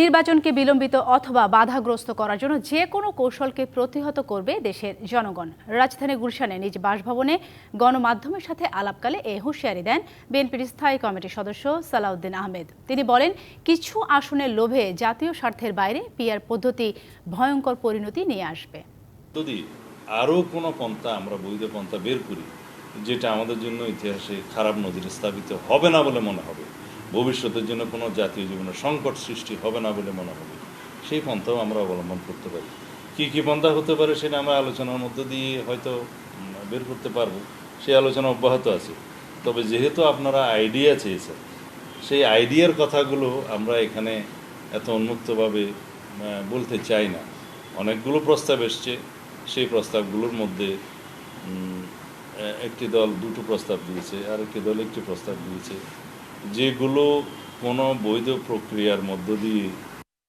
নির্বাচনকে বিলম্বিত অথবা বাধাগ্রস্ত করার জন্য যে কোনো কৌশলকে প্রতিহত করবে দেশের জনগণ। রাজধানী গুলশানে নিজ বাসভবনে গণমাধ্যমের সাথে আলাপকালে এ হুঁশিয়ারি দেন বিএনপির স্থায়ী কমিটির সদস্য সালাউদ্দিন আহমেদ। তিনি বলেন, কিছু আসনের লোভে জাতীয় স্বার্থের বাইরে পিয়ার পদ্ধতি ভয়ঙ্কর পরিণতি নিয়ে আসবে। যদি আরও কোনো পন্থা আমরা বৈধ পন্থা বের করি, যেটা আমাদের জন্য ইতিহাসে খারাপ নজির স্থাপিত হবে না বলে মনে হবে ভবিষ্যতের জন্য কোনো জাতীয় জীবনে সংকট সৃষ্টি হবে না বলে মনে হবে। সেই পন্থাও আমরা অবলম্বন করতে পারি। কী কী পন্থা হতে পারে সেটা আমরা আলোচনার মধ্য দিয়ে হয়তো বের করতে পারব। সেই আলোচনা অব্যাহত আছে। তবে যেহেতু আপনারা আইডিয়া চেয়েছেন, সেই আইডিয়ার কথাগুলো আমরা এখানে এত উন্মুক্তভাবে বলতে চাই না। অনেকগুলো প্রস্তাব এসছে। সেই প্রস্তাবগুলোর মধ্যে একটি দল দুটো প্রস্তাব দিয়েছে আর একটি দল একটি প্রস্তাব দিয়েছে। যেগুলো কোনো বৈধ প্রক্রিয়ার মধ্য দিয়ে